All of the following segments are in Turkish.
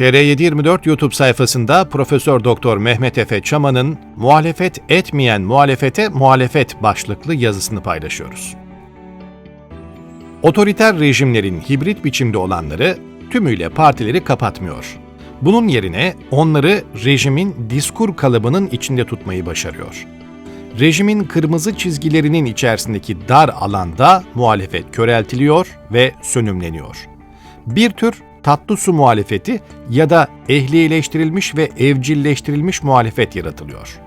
TR724 YouTube sayfasında Profesör Doktor Mehmet Efe Çaman'ın Muhalefet etmeyen muhalefete muhalefet başlıklı yazısını paylaşıyoruz. Otoriter rejimlerin hibrit biçimde olanları tümüyle partileri kapatmıyor. Bunun yerine onları rejimin diskur kalıbının içinde tutmayı başarıyor. Rejimin kırmızı çizgilerinin içerisindeki dar alanda muhalefet köreltiliyor ve sönümleniyor. Bir tür tatlı su muhalefeti ya da ehlileştirilmiş ve evcilleştirilmiş muhalefet yaratılıyor.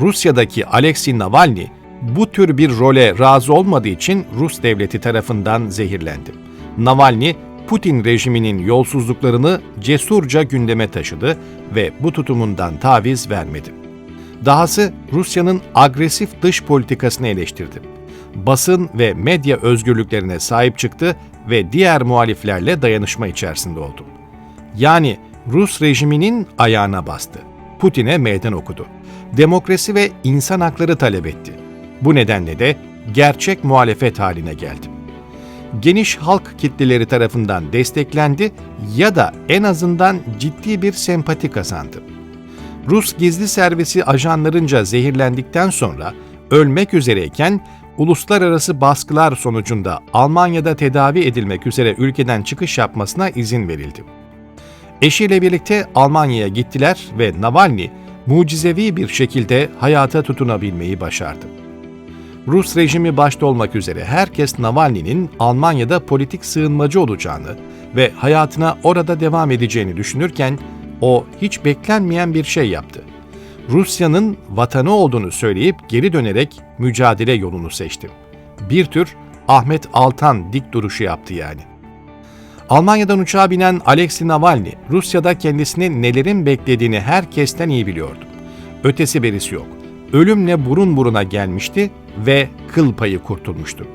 Rusya'daki Alexei Navalny bu tür bir role razı olmadığı için Rus devleti tarafından zehirlendi. Navalny, Putin rejiminin yolsuzluklarını cesurca gündeme taşıdı ve bu tutumundan taviz vermedi. Dahası Rusya'nın agresif dış politikasını eleştirdi. Basın ve medya özgürlüklerine sahip çıktı ve diğer muhaliflerle dayanışma içerisinde oldu. Yani Rus rejiminin ayağına bastı. Putin'e meydan okudu. Demokrasi ve insan hakları talep etti. Bu nedenle de gerçek muhalefet haline geldi. Geniş halk kitleleri tarafından desteklendi ya da en azından ciddi bir sempati kazandı. Rus gizli servisi ajanlarınca zehirlendikten sonra ölmek üzereyken uluslararası baskılar sonucunda Almanya'da tedavi edilmek üzere ülkeden çıkış yapmasına izin verildi. Eşiyle birlikte Almanya'ya gittiler ve Navalny mucizevi bir şekilde hayata tutunabilmeyi başardı. Rus rejimi başta olmak üzere herkes Navalny'nin Almanya'da politik sığınmacı olacağını ve hayatına orada devam edeceğini düşünürken o hiç beklenmeyen bir şey yaptı. Rusya'nın vatanı olduğunu söyleyip geri dönerek mücadele yolunu seçti. Bir tür Ahmet Altan dik duruşu yaptı yani. Almanya'dan uçağa binen Alexei Navalny, Rusya'da kendisini nelerin beklediğini herkesten iyi biliyordu. Ötesi berisi yok. Ölümle burun buruna gelmişti ve kıl payı kurtulmuştu.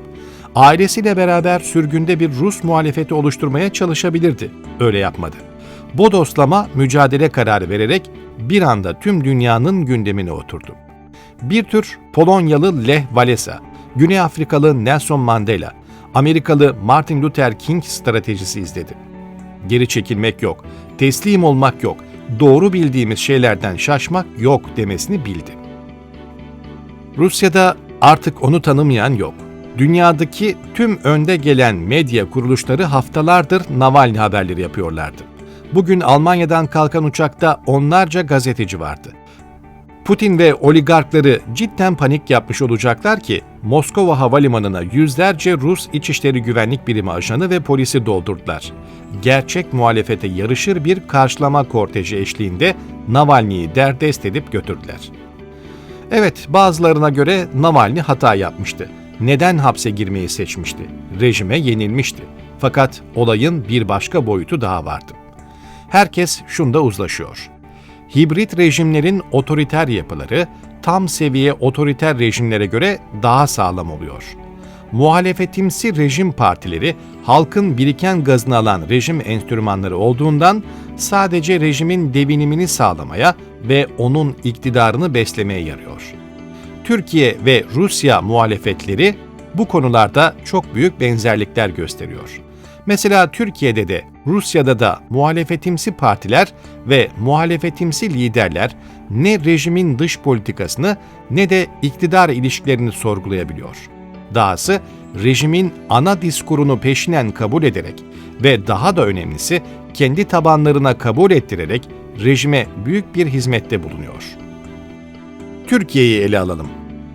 Ailesiyle beraber sürgünde bir Rus muhalefeti oluşturmaya çalışabilirdi. Öyle yapmadı. Bodoslama mücadele kararı vererek bir anda tüm dünyanın gündemine oturdu. Bir tür Polonyalı Lech Walesa, Güney Afrikalı Nelson Mandela, Amerikalı Martin Luther King stratejisi izledi. Geri çekilmek yok, teslim olmak yok, doğru bildiğimiz şeylerden şaşmak yok demesini bildi. Rusya'da artık onu tanımayan yok. Dünyadaki tüm önde gelen medya kuruluşları haftalardır Navalny haberleri yapıyorlardı. Bugün Almanya'dan kalkan uçakta onlarca gazeteci vardı. Putin ve oligarkları cidden panik yapmış olacaklar ki Moskova havalimanına yüzlerce Rus İçişleri Güvenlik Birimi ajanı ve polisi doldurdular. Gerçek muhalefete yarışır bir karşılama korteji eşliğinde Navalny'yi derdest edip götürdüler. Evet, bazılarına göre Navalny hata yapmıştı. Neden hapse girmeyi seçmişti? Rejime yenilmişti. Fakat olayın bir başka boyutu daha vardı. Herkes şunda uzlaşıyor. Hibrit rejimlerin otoriter yapıları tam seviye otoriter rejimlere göre daha sağlam oluyor. Muhalefetimsi rejim partileri halkın biriken gazını alan rejim enstrümanları olduğundan sadece rejimin devinimini sağlamaya ve onun iktidarını beslemeye yarıyor. Türkiye ve Rusya muhalefetleri bu konularda çok büyük benzerlikler gösteriyor. Mesela Türkiye'de de Rusya'da da muhalefetimsi partiler ve muhalefetimsi liderler ne rejimin dış politikasını ne de iktidar ilişkilerini sorgulayabiliyor. Dahası rejimin ana diskurunu peşinen kabul ederek ve daha da önemlisi kendi tabanlarına kabul ettirerek rejime büyük bir hizmette bulunuyor. Türkiye'yi ele alalım.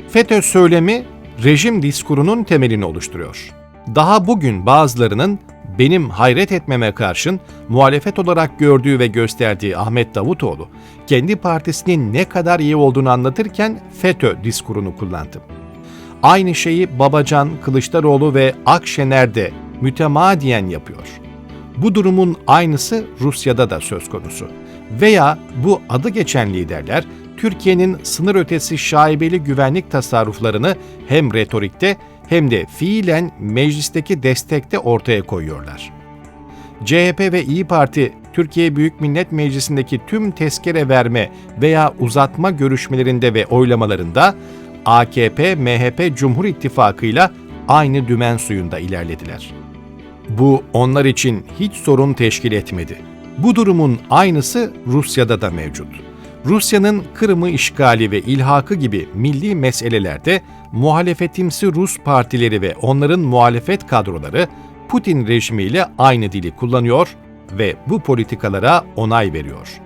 FETÖ söylemi rejim diskurunun temelini oluşturuyor. Daha bugün bazılarının benim hayret etmeme karşın muhalefet olarak gördüğü ve gösterdiği Ahmet Davutoğlu, kendi partisinin ne kadar iyi olduğunu anlatırken FETÖ diskurunu kullandı. Aynı şeyi Babacan, Kılıçdaroğlu ve Akşener de mütemadiyen yapıyor. Bu durumun aynısı Rusya'da da söz konusu. Veya bu adı geçen liderler Türkiye'nin sınır ötesi şaibeli güvenlik tasarruflarını hem retorikte hem de fiilen meclisteki destekte ortaya koyuyorlar. CHP ve İyi Parti Türkiye Büyük Millet Meclisi'ndeki tüm tezkere verme veya uzatma görüşmelerinde ve oylamalarında AKP, MHP Cumhur İttifakı'yla aynı dümen suyunda ilerlediler. Bu onlar için hiç sorun teşkil etmedi. Bu durumun aynısı Rusya'da da mevcut. Rusya'nın Kırım'ı işgali ve ilhakı gibi milli meselelerde muhalefetimsi Rus partileri ve onların muhalefet kadroları Putin rejimiyle aynı dili kullanıyor ve bu politikalara onay veriyor.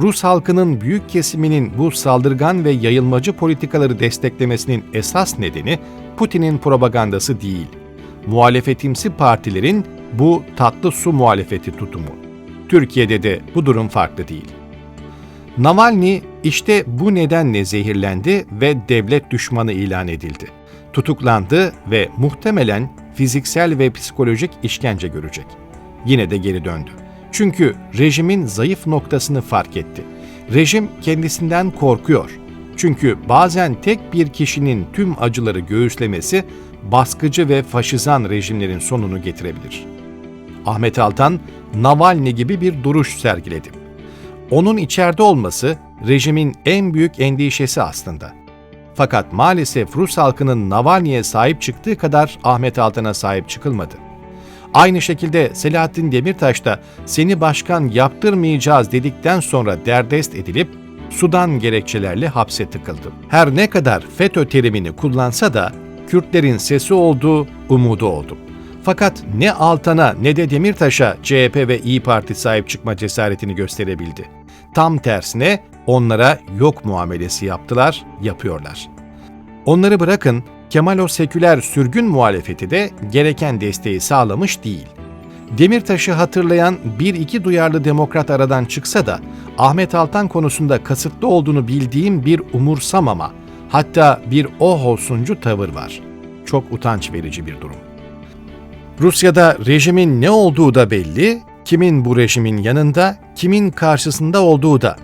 Rus halkının büyük kesiminin bu saldırgan ve yayılmacı politikaları desteklemesinin esas nedeni Putin'in propagandası değil, muhalefetimsi partilerin bu tatlı su muhalefeti tutumu. Türkiye'de de bu durum farklı değil. Navalny işte bu nedenle zehirlendi ve devlet düşmanı ilan edildi. Tutuklandı ve muhtemelen fiziksel ve psikolojik işkence görecek. Yine de geri döndü. Çünkü rejimin zayıf noktasını fark etti. Rejim kendisinden korkuyor. Çünkü bazen tek bir kişinin tüm acıları göğüslemesi baskıcı ve faşizan rejimlerin sonunu getirebilir. Ahmet Altan, Navalny gibi bir duruş sergiledi. Onun içeride olması rejimin en büyük endişesi aslında. Fakat maalesef Rus halkının Navalny'e sahip çıktığı kadar Ahmet Altan'a sahip çıkılmadı. Aynı şekilde Selahattin Demirtaş da seni başkan yaptırmayacağız dedikten sonra derdest edilip Sudan gerekçelerle hapse tıkıldı. Her ne kadar FETÖ terimini kullansa da Kürtlerin sesi olduğu umudu oldu. Fakat ne Altan'a ne de Demirtaş'a CHP ve İyi Parti sahip çıkma cesaretini gösterebildi. Tam tersine onlara yok muamelesi yaptılar, yapıyorlar. Onları bırakın, Kemal o seküler sürgün muhalefeti de gereken desteği sağlamış değil. Demirtaş'ı hatırlayan bir iki duyarlı demokrat aradan çıksa da Ahmet Altan konusunda kasıtlı olduğunu bildiğim bir umursamama, hatta bir oh olsuncu tavır var. Çok utanç verici bir durum. Rusya'da rejimin ne olduğu da belli, kimin bu rejimin yanında, kimin karşısında olduğu da.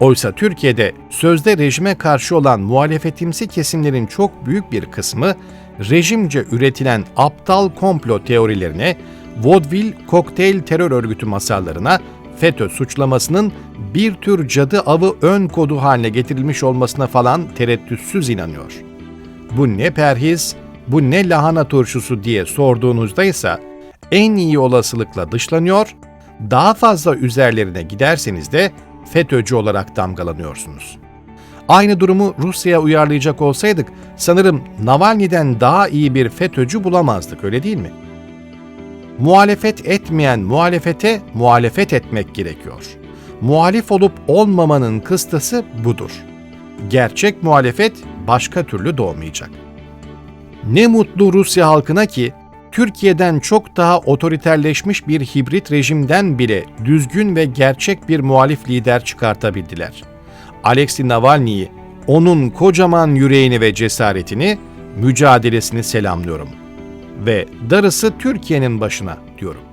Oysa Türkiye'de sözde rejime karşı olan muhalefetimsi kesimlerin çok büyük bir kısmı rejimce üretilen aptal komplo teorilerine, vaudeville kokteyl terör örgütü masallarına, FETÖ suçlamasının bir tür cadı avı ön kodu haline getirilmiş olmasına falan tereddütsüz inanıyor. Bu ne perhiz, bu ne lahana turşusu diye sorduğunuzda ise en iyi olasılıkla dışlanıyor, daha fazla üzerlerine giderseniz de FETÖ'cü olarak damgalanıyorsunuz. Aynı durumu Rusya'ya uyarlayacak olsaydık sanırım Navalny'den daha iyi bir FETÖ'cü bulamazdık öyle değil mi? Muhalefet etmeyen muhalefete muhalefet etmek gerekiyor. Muhalif olup olmamanın kıstası budur. Gerçek muhalefet başka türlü doğmayacak. Ne mutlu Rusya halkına ki Türkiye'den çok daha otoriterleşmiş bir hibrit rejimden bile düzgün ve gerçek bir muhalif lider çıkartabildiler. Alexei Navalny'yi, onun kocaman yüreğini ve cesaretini, mücadelesini selamlıyorum. Ve darısı Türkiye'nin başına diyorum.